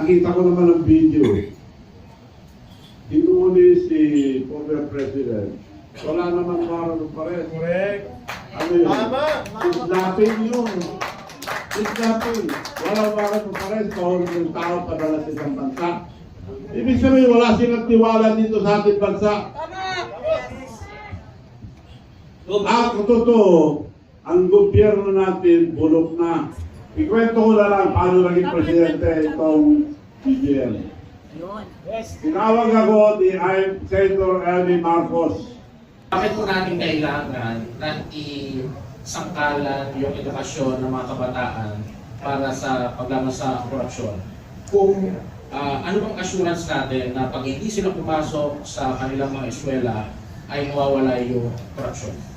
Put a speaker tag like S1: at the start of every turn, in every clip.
S1: nakita ko naman ang video. Hinuli si former president. Wala naman warrant pa rin.
S2: Correct.
S1: Ano yun?
S2: Tama.
S1: Kidnapping yun. Kidnapping. Wala warrant pa rin. Kahulog ng tao padala sa isang bansa. Ibig sabihin, wala silang tiwala dito sa ating bansa. Ah, totoo, ang gobyerno natin bulok na. Ikwento ko na lang paano naging presidente itong PGL. Tinawag ako ni I- Senator Elmy Marcos.
S3: Bakit po natin kailangan na isangkalan yung edukasyon ng mga kabataan para sa paglaban sa korupsyon? Kung ah, ano bang assurance natin na pag hindi sila pumasok sa kanilang mga eskwela ay mawawala yung korupsyon?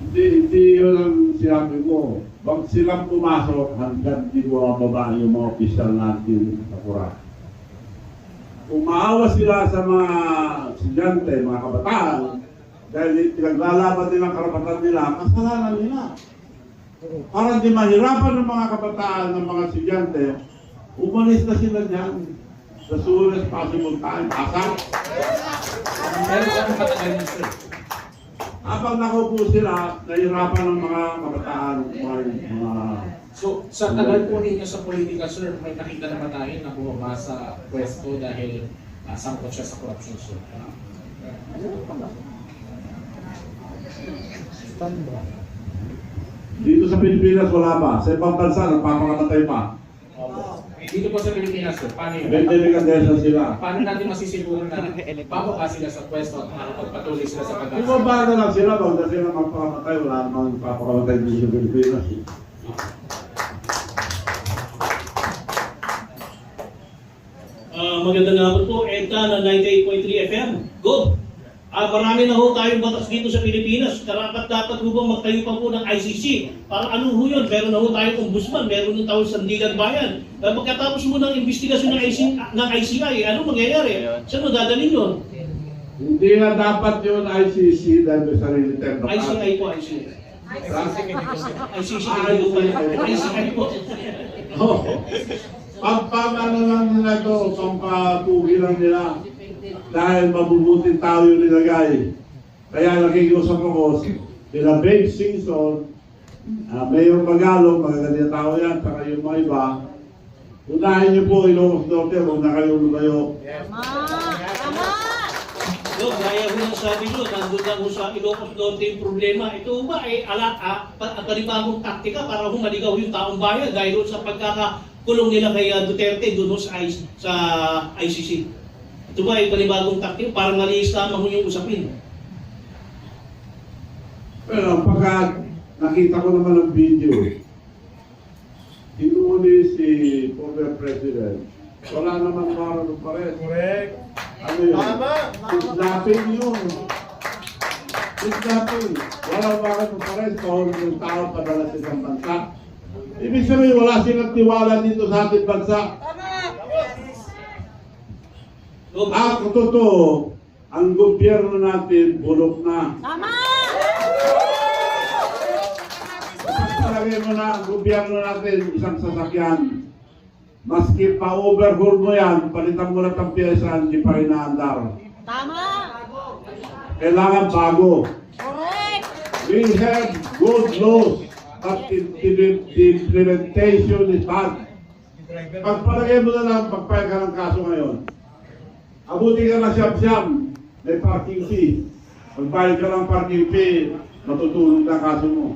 S1: Hindi, hindi yun ang sinabi ko. Pag silang pumasok, hanggang di bumababa yung mga opisyal natin sa Kurat. Kung maawa sila sa mga estudyante, mga kabataan, dahil pinaglalaban nila ang karapatan nila, kasalanan nila. Para di mahirapan ng mga kabataan ng mga estudyante, umalis na sila dyan sa soonest possible time. Asap.
S3: Pero kung matagal yun, sir?
S1: Habang nakaupo sila, nahihirapan ng mga kabataan, mga, mga
S3: So, sa tagal po ninyo sa politika, sir, may nakita naman tayo na bumaba sa pwesto dahil uh, sangkot siya sa korupsyon, sir.
S1: dito sa Pilipinas wala pa. Sa ibang bansa, nagpapakamatay pa.
S3: Dito po sa Pilipinas, sir, paano yun?
S1: Delikadesa sila.
S3: Paano natin masisiguro na bababa sila sa pwesto at makakapagpatuloy sila sa pag-asa?
S1: Ibaba na lang sila, huwag na sila magpakamatay, wala namang papakamatay dito sa Pilipinas. eh.
S4: Ah, magandang hapon po, EDCA na 98.3 FM. Go! Ah, marami na ho tayong batas dito sa Pilipinas. Karapat dapat ho bang magtayo pa po ng ICC? Para ano ho yun? Meron na ho tayong ombudsman, meron na tayong sandigan bayan. Ah, pagkatapos mo ng investigasyon ng, IC, ng ICI, ano mangyayari? Saan mo dadalhin yun?
S1: Hindi na dapat yun ICC dahil may sarili tayong batas.
S4: ICI po, ICI. ICC, ICI po.
S1: Oh. Pampamano lang nila ito, pampatugi lang nila. Dahil mabubuting tao yung nilagay. Kaya nakikiusap ako, sila Babe Simpson, uh, Mayor Magalong, magaganda tao yan, saka yung mga iba. Unahin niyo po, Ilocos Norte, huwag na kayo lumayo.
S5: Tama.
S4: Yo, gaya ho ng sabi nyo, nandun lang sa Ilocos Norte yung problema. Ito ba ay alat, ah, pa- panibagong taktika para humaligaw yung taong bayan dahil sa pagkakakulong nila kay ah, Duterte doon sa, sa ICC. Ito ba ay panibagong taktika para maliis lamang yung usapin.
S1: Pero pagka nakita ko naman ang video, hinuli si former president, wala naman warrant pa rin.
S2: Correct.
S1: Ano yun?
S2: Tama.
S1: Kidnapping yun. Kidnapping. Wala warrant pa rin. Kahulog ng tao padala sa isang bansa. Ibig sabihin, wala silang tiwala dito sa ating bansa. Ah, totoo, ang gobyerno natin bulok na.
S5: Tama.
S1: Palagay mo na ang gobyerno natin isang sasakyan. Maski pa-overhaul mo yan, palitan mo na ng pyesa, hindi pa rin naandar.
S5: Tama.
S1: Kailangan bago.
S5: Correct.
S1: We have good laws, but the, implementation is bad. Pagpalagay mo na lang, pagpayag ka ng kaso ngayon. Abuti ka na siyam-siyam, may parking fee. Pagbayad ka ng parking fee, matutulog na kaso mo.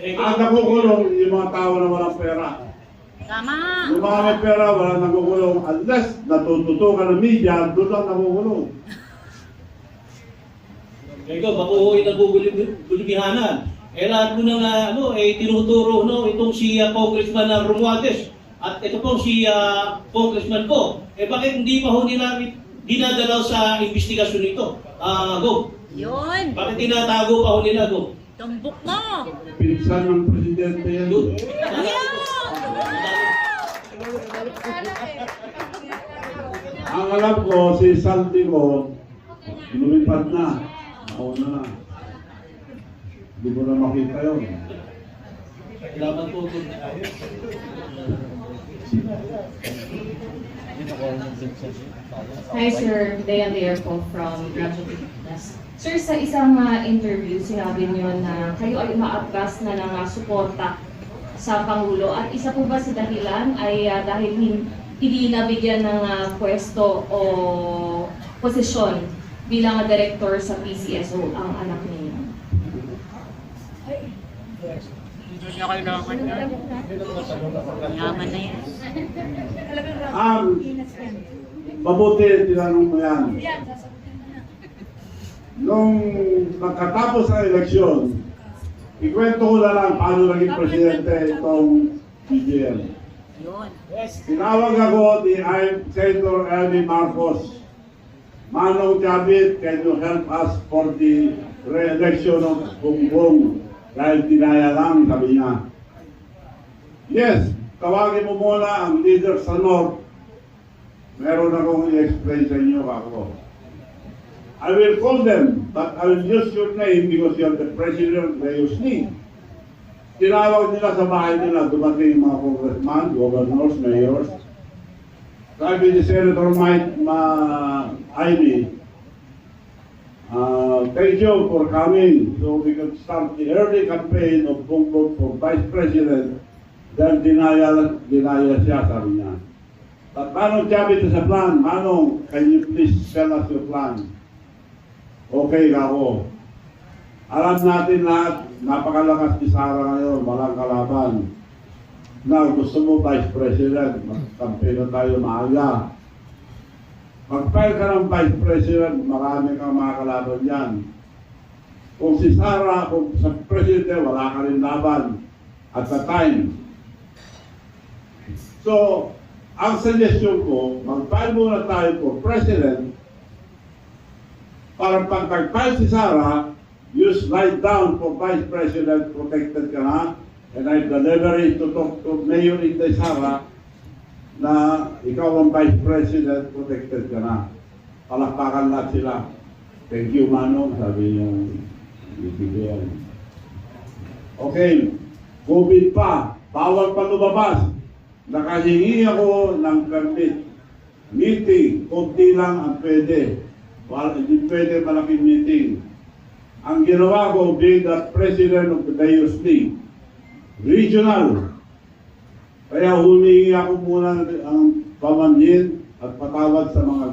S4: Eh,
S1: Ang nakukulong, yung mga tao na walang pera.
S5: Tama.
S1: Yung mga may pera, walang nakukulong. Unless natututukan ng media, doon lang nakukulong.
S4: Ikaw, bako ho yung nagbubulibihanan. Eh lahat mo na nga, ano, eh, tinuturo, no, itong si ah, Congressman na Romualdez. At ito po si ah, Congressman ko. Eh bakit hindi pa ho nila dinadalaw sa investigasyon nito? Ah, go.
S5: Yun.
S4: Bakit tinatago pa ho nila, go?
S5: Tumbok mo.
S1: Pinsan ng presidente yan.
S4: Go.
S1: Ang alam ko, si Saldi ko, lumipad na. Nauna na. Hindi ko na makita yun.
S4: Salamat po.
S2: Hi sir, Dayan Dayer po from Radyo Pilipinas. Sir, sa isang ah, interview, sinabi niyo na kayo ay umaatras na ng ah, suporta sa Pangulo. At isa po ba sa dahilan ay ah, dahil hin- hindi nabigyan ng ah, pwesto o posisyon bilang director sa PCSO ang anak ninyo?
S5: Hindi niya kailangan na. Yaman na yan.
S1: Um, mabuti tinanong mo yan. Nung magkatapos ng eleksyon, ikwento ko na lang paano naging presidente itong PGL. Tinawag ako ni Senator Elmy Marcos. Manong Chavit, can you help us for the re-election of Bongbong? Dahil tinaya lang, sabi niya. Yes, tawagin mo muna ang leader sa North. Meron akong i-explain sa inyo ako. I will call them, but I will use your name because you're the president of the USNI. Tinawag nila sa bahay nila, dumating yung mga congressman, governors, mayors. Sabi ni Senator Mike Ma Ivy, uh, thank you for coming so we can start the early campaign of Bongbong for Vice President. Dahil dinaya, dinaya siya, sabi niya. But Manong Chavit is a plan. Manong, can you please tell us your plan? Okay ako. Alam natin lahat, napakalakas ni Sara ngayon, walang kalaban. Na gusto mo Vice President, magkampi na tayo maaga. Mag-file ka ng Vice President, marami kang mga kalaban yan. Kung si Sara, kung sa Presidente, wala ka rin laban at the time. So, ang suggestion ko, mag-file muna tayo for President para pag nag-file si Sara, you slide down for Vice President, protected ka na, and I deliver it to talk to Mayor Inday Sara na ikaw ang Vice President, protected ka na. Palakpakan lahat sila. Thank you, Manong, sabi yung ibigay. Okay, COVID pa, bawal pa lumabas. Nakahingi ako ng permit. Meeting, konti lang ang pwede. Wala, hindi pwede malaking meeting. Ang ginawa ko, being the president of the DIOSD, regional. Kaya humingi ako muna ang pamanhin at patawad sa mga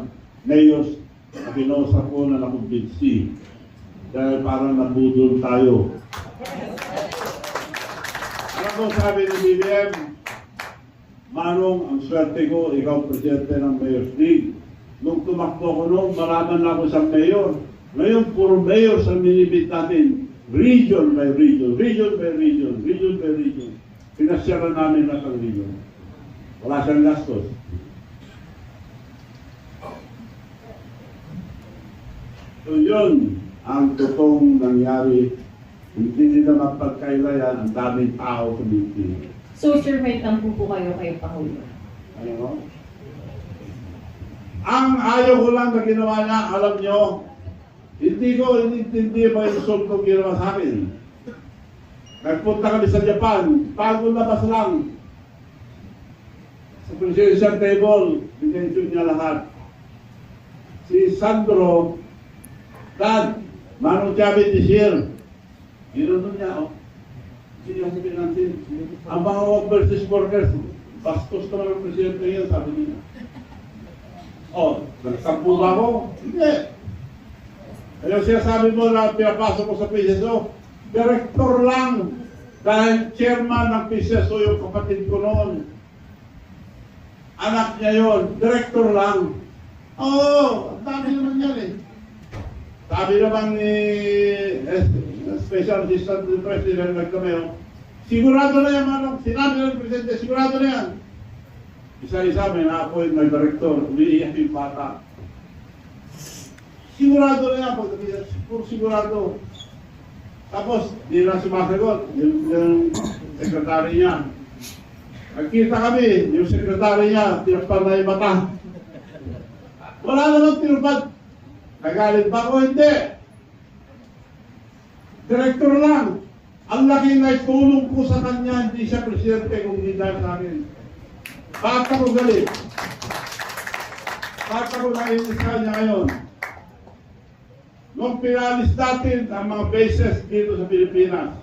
S1: mayors na kinausap ko na nakumbinsi. Dahil parang nabudol tayo. Alam mo sabi ni BBM, Manong, ang swerte ko, ikaw presidente ng Mayor's League. Nung tumakbo ko noon, malaman na ako sa mayor. Ngayon, puro mayor sa minibit natin. Region by region, region by region, region by region. Pinasyaran namin lahat ang region. Wala siyang gastos. So yun ang totoong nangyari. Hindi nila mapagkailayan ang daming tao sa meeting.
S2: So sir, may tampo po kayo kay Pangulo.
S1: Ano? Ang ayaw ko lang na ginawa niya, alam nyo, hindi ko inintindi pa yung result kong ginawa sa akin. Nagpunta kami sa Japan, bago labas lang. Sa presidential table, binention niya lahat. Si Sandro, Dad, Manong Chavit is here. Ginunod niya, oh. Niya sabihin natin. Ang mga overseas workers, bastos naman ang presidente ngayon, sabi niya. Oh, nagsampu ba ako? Hindi. Kaya siya sabi mo na pinapasok ko sa PCSO, director lang. Dahil chairman ng PCSO yung kapatid ko noon. Anak niya yon, director lang. Oo, oh, ang dami naman yan eh. Sabi naman ni eh, Special Assistant to the President nagkameo, sigurado na yan, manong. Sinabi ng Presidente, sigurado na yan. Isa-isa may na-appoint na director, umiiyak yung bata. Sigurado na yan, pag sigurado. Tapos, di na sumasagot, yung, yung sekretary niya. Nagkita kami, yung sekretary niya, tinapad na yung mata. Wala naman tinupad. Nagalit ba ako? Hindi. Director lang. Ang laki na tulong ko sa kanya, hindi siya presidente kung hindi dahil sa akin. Bakit ako galit? Bakit ako nainis kanya ngayon? Nung pinalis natin ang mga bases dito sa Pilipinas,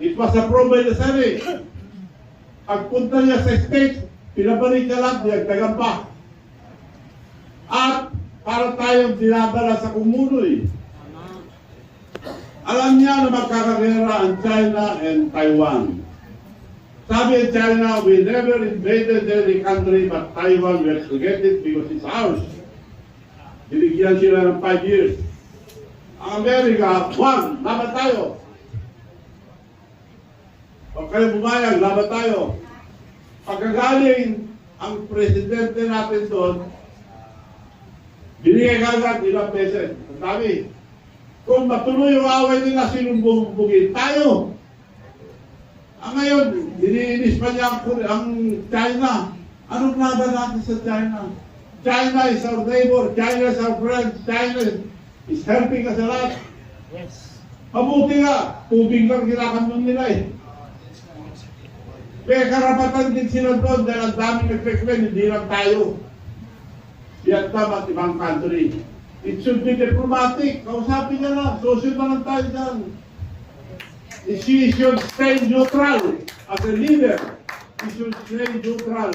S1: it was approved by the Senate. Pagpunta niya sa States, pinabalik niya lang, dinagdagan pa. At para tayong dinadala sa kumunoy. Alam niya na magkakaguerra ang China and Taiwan. Sabi ng China, we never invaded any country but Taiwan, we have to get it because it's ours. Binigyan sila ng 5 years. Ang Amerika, one, laban tayo. Pag kayo bumayag, laban tayo. Pagkagaling ang presidente natin doon, binigay kagad ilang beses. Ang dami. Kung matuloy yung away nila, sinong bubugin? Tayo. Ang ngayon, diniinis pa niya ang China. Anong laban natin sa China? China is our neighbor, China is our friend, China is helping us a lot.
S5: Yes.
S1: Mabuti nga, tubig lang kinakamyon nila eh. Kaya karapatan din sila doon dahil ang daming nag-recommend, hindi lang tayo. Vietnam at ibang country. It should be diplomatic. Kausapin niya na. Social na lang tayo dyan. She should stay neutral as a leader. She should stay neutral.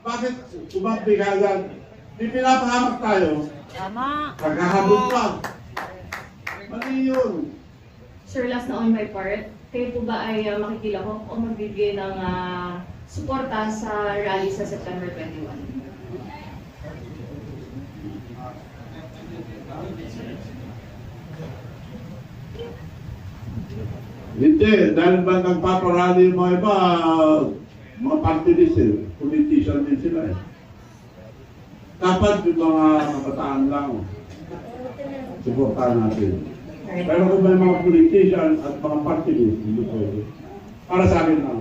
S1: Bakit umabig agad? Di pinapahamak tayo.
S5: Tama.
S1: Kakahabot pa. Mali yun.
S2: Sir, last na on my part, kayo po ba ay uh, makikilahok o magbibigay ng ah, suporta sa rally sa September 21?
S1: Hindi, dahil ba nagpaparali yung mga iba, mga party list eh, politician din sila eh. Dapat yung mga kabataan lang, suportahan natin. Pero kung may mga politician at mga party list, hindi pwede. Para sa akin lang.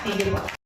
S2: Thank you.